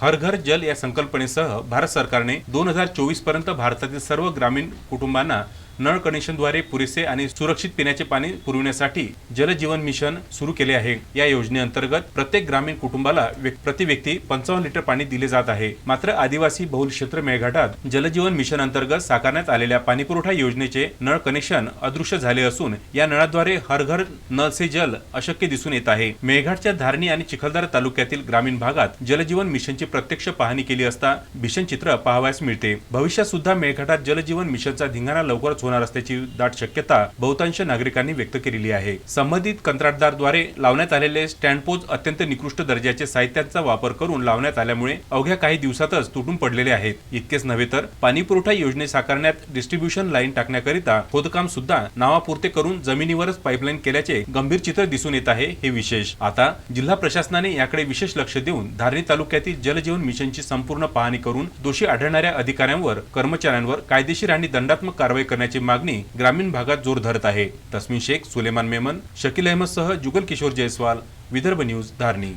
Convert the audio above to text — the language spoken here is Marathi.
हर घर जल या संकल्पनेसह भारत सरकारने दोन हजार चोवीसपर्यंत भारतातील सर्व ग्रामीण कुटुंबांना नळ कनेक्शनद्वारे पुरेसे आणि सुरक्षित पिण्याचे पाणी पुरविण्यासाठी जल जीवन मिशन सुरू केले आहे. या योजनेअंतर्गत प्रत्येक ग्रामीण कुटुंबाला प्रति व्यक्ती पंचावन्न लिटर पाणी दिले जात आहे. मात्र आदिवासी बहुल क्षेत्र मेळघाटात जलजीवन मिशन अंतर्गत साकारण्यात आलेल्या पाणीपुरवठा योजनेचे नळ कनेक्शन अदृश्य झाले असून या नळाद्वारे हर घर नल से जल अशक्य दिसून येत आहे. मेळघाटच्या धारणी आणि चिखलदरा तालुक्यातील ग्रामीण भागात जलजीवन मिशनची प्रत्यक्ष पाहणी केली असता भीषण चित्र पाहावयास मिळते. भविष्यात सुद्धा मेळघाटात जलजीवन मिशनचा धिंगाणा लवकरच होणार असल्याची दाट शक्यता बहुतांश नागरिकांनी व्यक्त केलेली आहे. संबंधित कंत्राटदारद्वारे लावण्यात आलेले स्टँडपोज अत्यंत निकृष्ट दर्जाचे साहित्यांचा वापर करून लावण्यात आल्यामुळे अवघ्या काही दिवसातच तुटून पडलेले आहेत. इतकेच नव्हे तर पाणीपुरवठा योजने साकारण्यात डिस्ट्रीब्युशन लाईन टाकण्याकरिता खोदकाम सुद्धा नावापुरते करून जमिनीवरच पाईपलाईन केल्याचे गंभीर चित्र दिसून येत आहे हे विशेष. आता जिल्हा प्रशासनाने याकडे विशेष लक्ष देऊन धारणी तालुक्यातील जलजीवन मिशनची संपूर्ण पाहणी करून दोषी आढळणाऱ्या अधिकाऱ्यांवर कर्मचाऱ्यांवर कायदेशीर आणि दंडात्मक कारवाई करण्याचे मागणी ग्रामीण भागात जोर धरत आहे. तस्मिन शेख सुलेमान मेमन शकील अहमद सह जुगल किशोर जयस्वाल विदर्भ न्यूज धारणी.